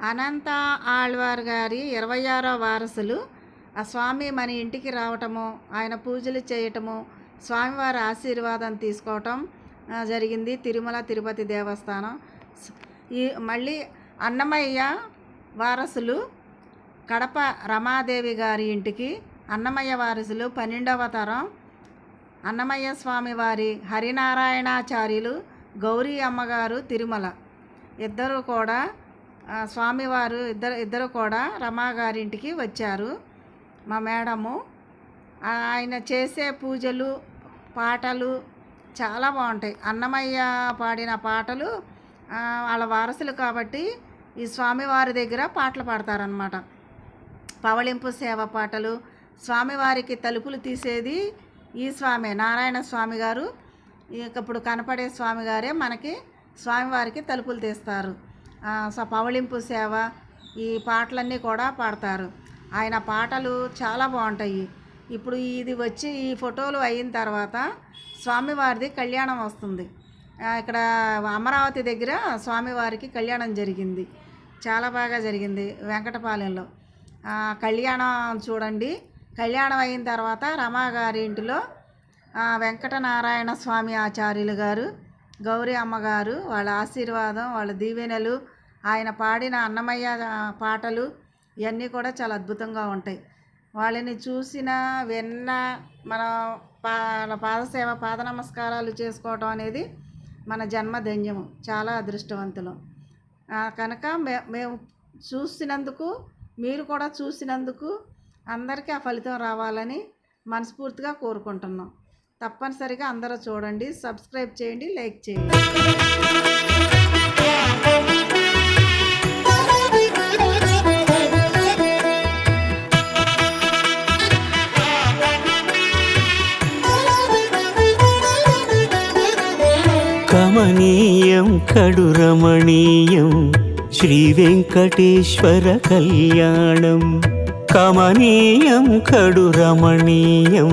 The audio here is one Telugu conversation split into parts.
అనంత ఆళ్వార్ గారి ఇరవై ఆరో వారసులు ఆ స్వామి మన ఇంటికి రావటము ఆయన పూజలు చేయటము స్వామివారి ఆశీర్వాదం తీసుకోవటం జరిగింది తిరుమల తిరుపతి దేవస్థానం. ఈ మళ్ళీ అన్నమయ్య వారసులు కడప రమాదేవి గారి ఇంటికి అన్నమయ్య వారసులు పన్నెండవ తరం అన్నమయ్య స్వామి వారి హరినారాయణాచార్యులు గౌరీ అమ్మగారు తిరుమల. ఇద్దరు కూడా స్వామివారు ఇద్దరు ఇద్దరు కూడా రమాగారింటికి వచ్చారు. మా మేడము ఆయన చేసే పూజలు పాటలు చాలా బాగుంటాయి. అన్నమయ్య పాడిన పాటలు వాళ్ళ వారసులు కాబట్టి ఈ స్వామివారి దగ్గర పాటలు పాడతారనమాట పవళింపు సేవ పాటలు స్వామివారికి తలుపులు తీసేది ఈ స్వామి నారాయణ స్వామి గారు. ఇప్పుడు కనపడే స్వామి గారే మనకి స్వామివారికి తలుపులు తీస్తారు. పవళింపు సేవ ఈ పాటలన్నీ కూడా పాడతారు. ఆయన పాటలు చాలా బాగుంటాయి. ఇప్పుడు ఇది వచ్చి ఈ ఫోటోలు అయిన తర్వాత స్వామివారిది కళ్యాణం వస్తుంది. ఇక్కడ అమరావతి దగ్గర స్వామివారికి కళ్యాణం జరిగింది. చాలా బాగా జరిగింది వెంకటపాలెంలో. కళ్యాణం చూడండి. కళ్యాణం అయిన తర్వాత రమా గారి ఇంటిలో వెంకటనారాయణ స్వామి ఆచార్యులు గారు గౌరీ అమ్మగారు వాళ్ళ ఆశీర్వాదం వాళ్ళ దీవెనలు ఆయన పాడిన అన్నమయ్య పాటలు ఇవన్నీ కూడా చాలా అద్భుతంగా ఉంటాయి. వాళ్ళని చూసిన విన్న మన పా వాళ్ళ పాదసేవ పాద నమస్కారాలు చేసుకోవటం అనేది మన జన్మధన్యము చాలా అదృష్టవంతులం. కనుక మే మేము చూసినందుకు మీరు కూడా చూసినందుకు అందరికీ ఆ ఫలితం రావాలని మనస్ఫూర్తిగా కోరుకుంటున్నాం. తప్పనిసరిగా అందరూ చూడండి సబ్స్క్రైబ్ చేయండి లైక్ చేయండి. కమనీయం కడురమణీయం శ్రీ వెంకటేశ్వర కళ్యాణం. కమనీయం కడురమణీయం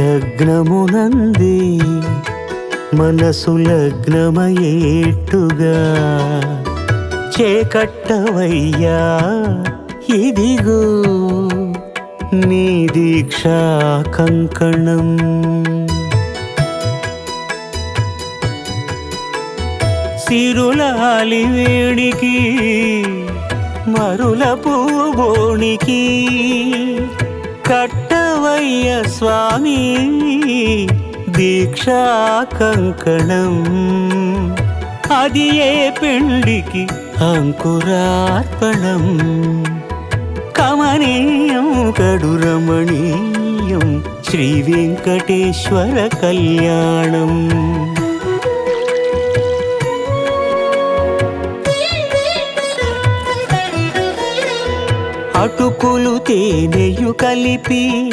లగ్నమునంది మనసు లగ్నమయేట్టుగా చేకట్టవయ్యా ఇదిగో నీ దీక్షా కంకణం. సిరులాలి వేణికి మరుల పూబోణికి కట్ట కట్టవయ్య స్వామి దీక్షా కంకణం. అది ఏ పెండికి అంకురార్పణం? కమనీయం కడురమణీయం శ్రీ వెంకటేశ్వర కళ్యాణం. అటుకులు తేనెయు కలిపి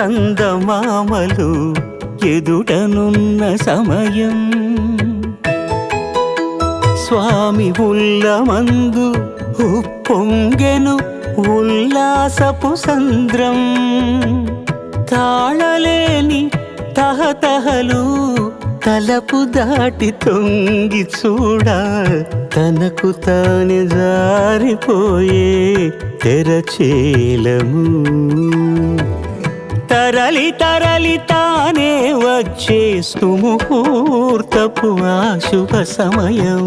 చందమామలు ఎదుటనున్న సమయం. స్వామి ఉల్లమందు ఉప్పొంగెను ఉల్లాసపు సంద్రం. తాళలేని తహతహలు తలపు దాటి తొంగి చూడ తనకు తాను జారిపోయే తెరచేలము. తరలి తరలి తానే వచ్చేస్తు ముహూర్తపు ఆ శుభ సమయం.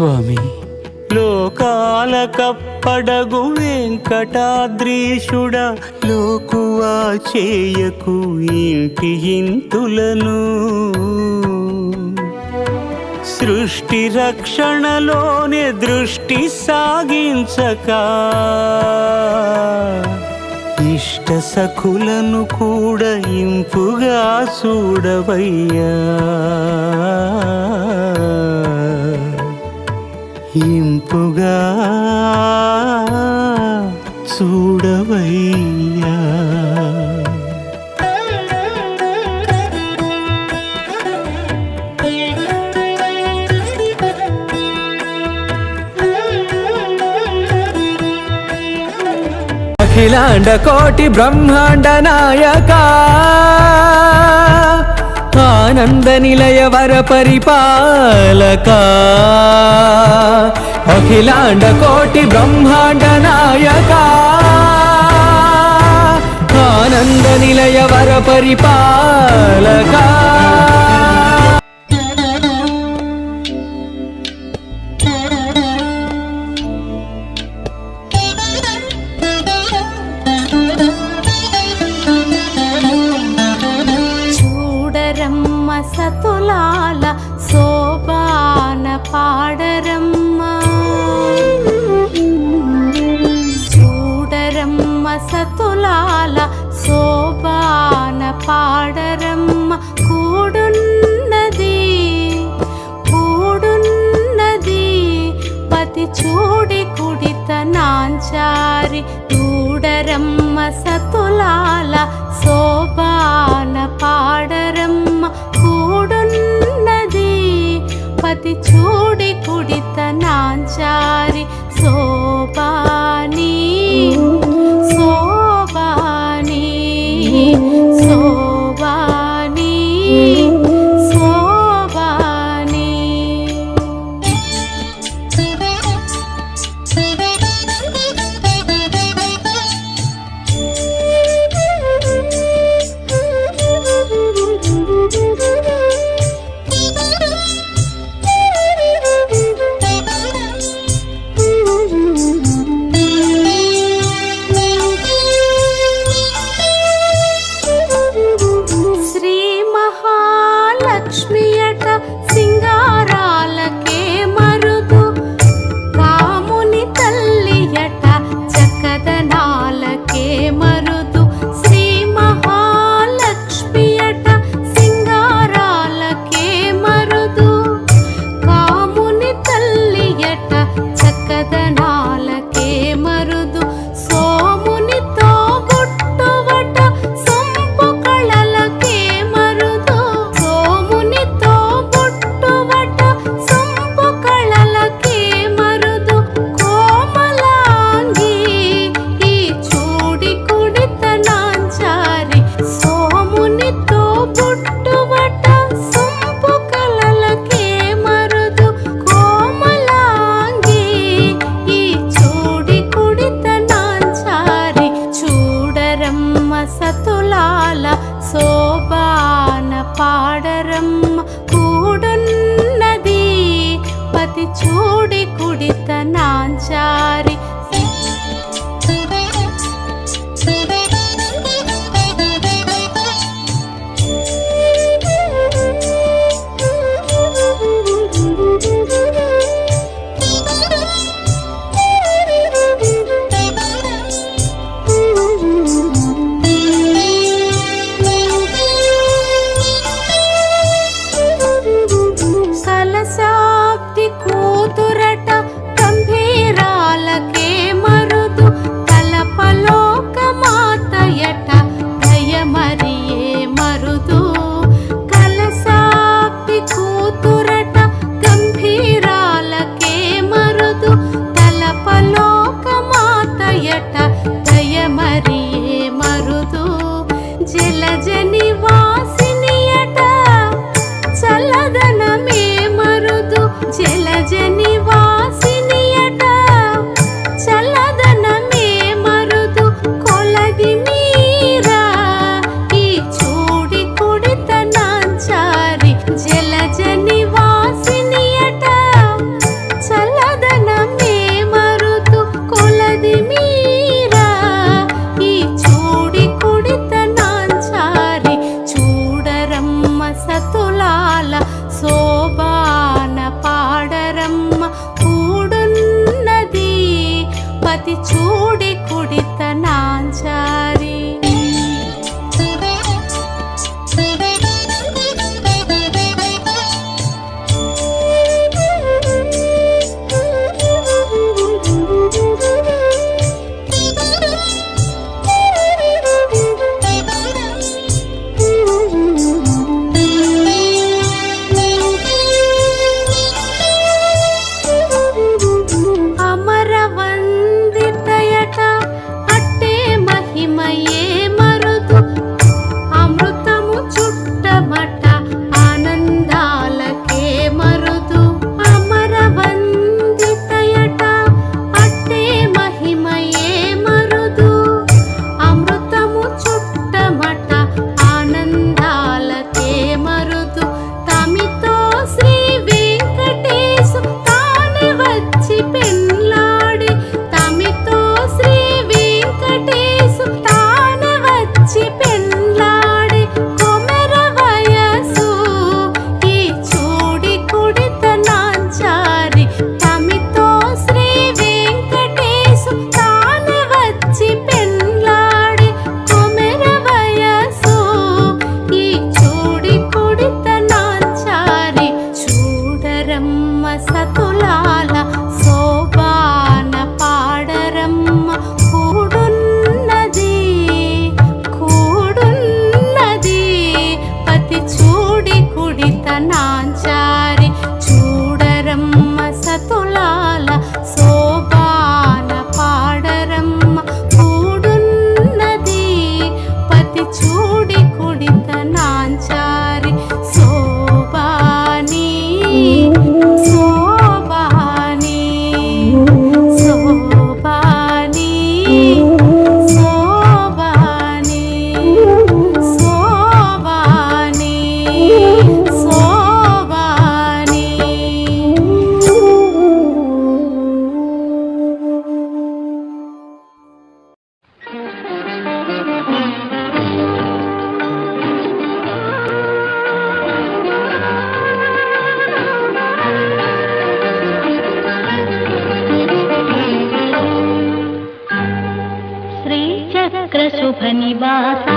స్వామి. లోకాల కప్పడగు వెంకటాద్రీషుడ లోకువా చేయకు ఇంటి ఇంతులను సృష్టి రక్షణలోనే దృష్టి సాగించక ఇష్ట సఖులను కూడా ఇంపుగా చూడవయ్యా. ఇంపుగా చూడవయ్యా. అఖిలాండ కోటి బ్రహ్మాండ నాయకా. ఆనంద నిలయ వర పరిపాలక. అఖిలాండ కోటి బ్రహ్మాండ నాయక. ఆనంద నిలయ వర పరిపాలక. কিছু বাসা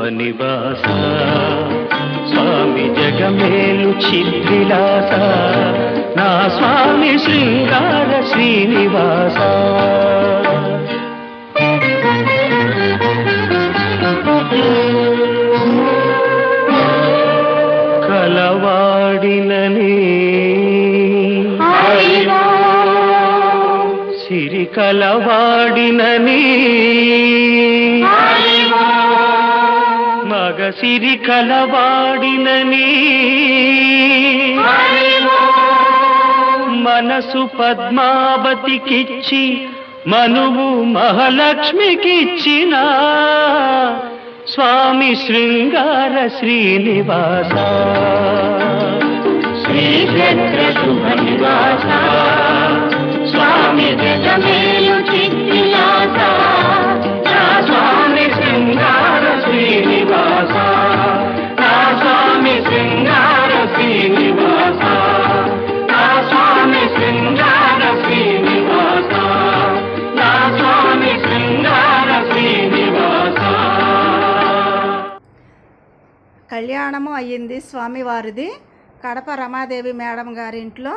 ఉపనివాస స్వామి జగమేలు చిత్రిలాస నా స్వామి శృంగార శ్రీనివాస కలవాడినని సిరి కలవాడినని మనసు పద్మావతికిచ్చి మనువు మహాలక్ష్మికిచ్చిన. స్వామి శృంగార శ్రీనివాస. శ్రీచక్ర శుభ నివాస. స్వామి జగమేలు కళ్యాణము అయ్యింది స్వామివారిది. కడప రమాదేవి మేడం గారి ఇంట్లో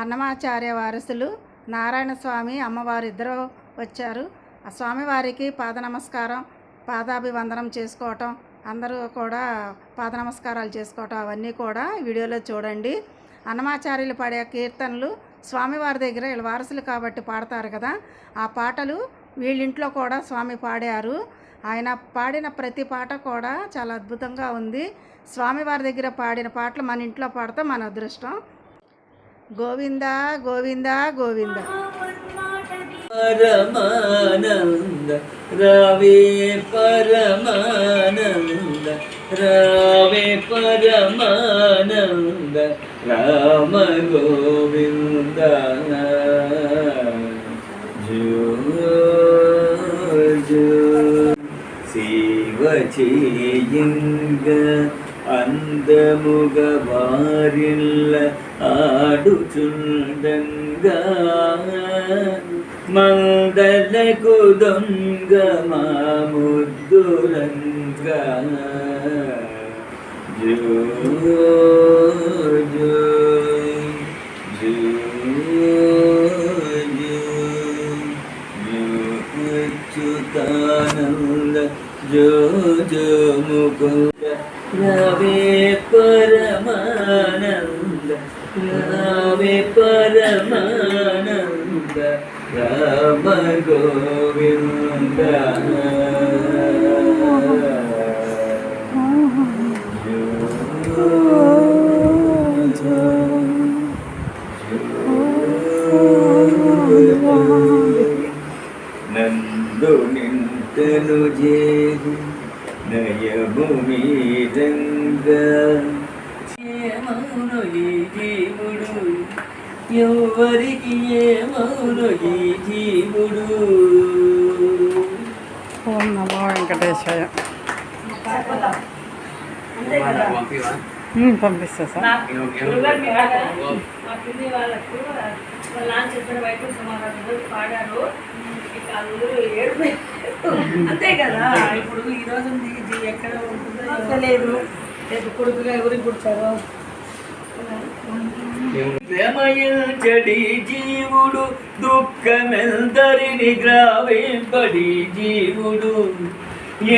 అన్నమాచార్య వారసులు నారాయణ స్వామి అమ్మవారు ఇద్దరు వచ్చారు. ఆ స్వామివారికి పాద నమస్కారం పాదాభివందనం చేసుకోవటం అందరూ కూడా పాద నమస్కారాలు చేసుకోవటం అవన్నీ కూడా వీడియోలో చూడండి. అన్నమాచార్యులు పాడే కీర్తనలు స్వామివారి దగ్గర వీళ్ళ వారసులు కాబట్టి పాడతారు కదా. ఆ పాటలు వీళ్ళింట్లో కూడా స్వామి పాడారు. ఆయన పాడిన ప్రతి పాట కూడా చాలా అద్భుతంగా ఉంది. స్వామివారి దగ్గర పాడిన పాటలు మన ఇంట్లో పాడితే మన అదృష్టం. గోవింద గోవింద గోవింద. పరమానంద రావే పరమానంద రావే పరమానంద రామ గోవింద. ചെയ്യുക அந்த முகவாரில் ஆடு சுந்தங்க மந்தல குதங்க மாமுதுரங்க ஜோ ஜோ జో జో ముకుంద రవే పరమానంద రవే పరమానంద రామ గోవింద నింతను చేరి నయము మీరంగా ఏమౌను ఈ జీవుడు? ఎవరికి ఏమౌను ఈ జీవుడు? ఓం నమో వెంకటేశాయ. పంపిస్తా సార్. వాళ్ళ నాన్న చెప్పిన వైపు పాడారు? ఇక అందరూ ఏడుపు. అంతే కదా? ఇప్పుడు ఈ రోజు ఎక్కడ ఉంటుందో తెలియదు రేపు కొడుకుగా ఎవరికి పుడతారో? ప్రేమయంచడి జీవుడు దుఃఖమెందరిని గ్రావింపడి జీవుడు.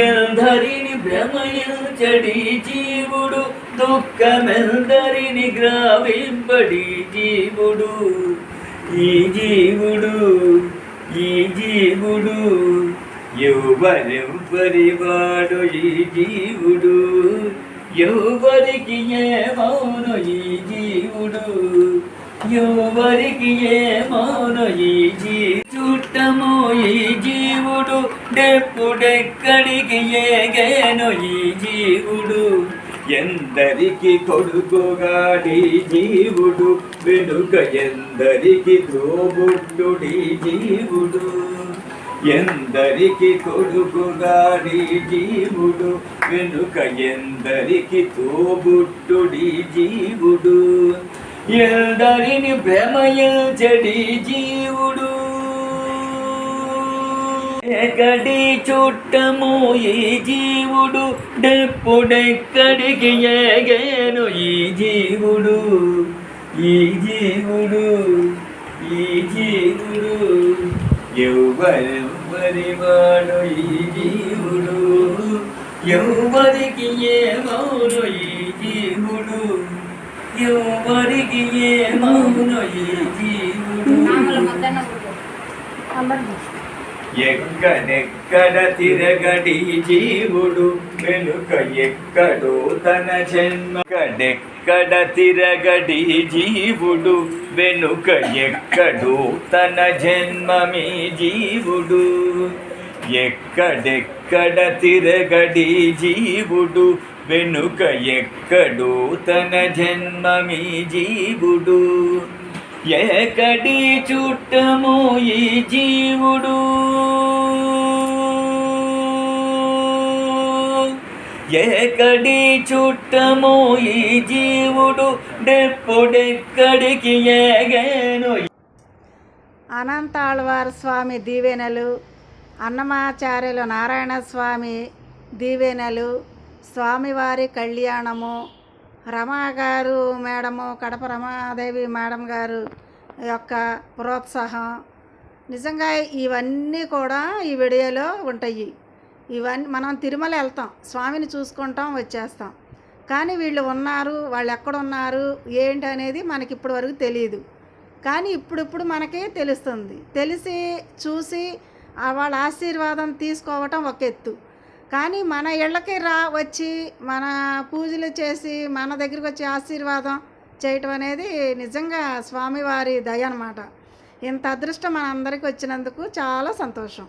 ఎందరిని భ్రమయంచడి జీవుడు దుఃఖమెందరిని గ్రావింపడి జీవుడు. ఈ జీవుడు ఈ జీవుడు ఎవరెవ్వరివాడు ఈ జీవుడు ఎవరికి ఏమౌను ఈ జీవుడు ఎవరికి ఏమౌను ఈ జీ చుట్టము ఈ జీవుడు డెప్పుడెక్కడికి ఏగేను ఈ జీవుడు. ఎందరికి కొడుకుగాడి జీవుడు వెనుక ఎందరికి ద్రోబుట్టుడి జీవుడు. ఎందరికి కొడుకుగాడి జీవుడు వెనుక ఎందరికి తోబుట్టుడి జీవుడు. ఎందరిని భ్రమయంచడి జీవుడు ఎక్కడి చుట్టము ఈ జీవుడు డెప్పుడెక్కడికి ఏగేను ఈ జీవుడు? ఈ జీవుడు ఈ జీవుడు ఎవరెవ్వరి వాడు ఈ జీవుడు? ఎవరికి ఏమౌను ఈ జీవుడు? ఎవరికి ఏమౌను ఈ జీవుడు? ఎక్కడెక్కడ తిరగడి జీవుడు వెనుక ఎక్కడో తన జన్మ. ఎక్కడెక్కడ తిరగడి జీవుడు వెనుక ఎక్కడో తన జన్మమే జీవుడు. ఎక్కడెక్కడ తిరగడి జీవుడు వెనుక ఎక్కడో తన జన్మమే జీవుడు. ఎక్కడి చుట్టము ఈ జీవుడు? ఎక్కడి చుట్టము ఈ జీవుడు? డెప్పుడెక్కడికి ఏగేను? అనంతాళ్వార్ స్వామి దీవెనలు అన్నమాచార్యులు నారాయణ స్వామి దీవెనలు స్వామివారి కళ్యాణము రమా గారు మేడము కడప రమాదేవి మేడం గారు యొక్క ప్రోత్సాహం. నిజంగా ఇవన్నీ కూడా ఈ వీడియోలో ఉంటాయి. ఇవన్నీ మనం తిరుమల వెళ్తాం స్వామిని చూసుకుంటాం వచ్చేస్తాం. కానీ వీళ్ళు ఉన్నారు వాళ్ళు ఎక్కడున్నారు ఏంటి అనేది మనకి ఇప్పటి వరకు తెలియదు కానీ ఇప్పుడిప్పుడు మనకి తెలుస్తుంది. తెలిసి చూసి వాళ్ళ ఆశీర్వాదం తీసుకోవటం ఒక ఎత్తు. కానీ మన ఇళ్ళకి రా వచ్చి మన పూజలు చేసి మన దగ్గరికి వచ్చి ఆశీర్వాదం చేయటం అనేది నిజంగా స్వామివారి దయ అన్నమాట. ఇంత అదృష్టం మనందరికీ వచ్చినందుకు చాలా సంతోషం.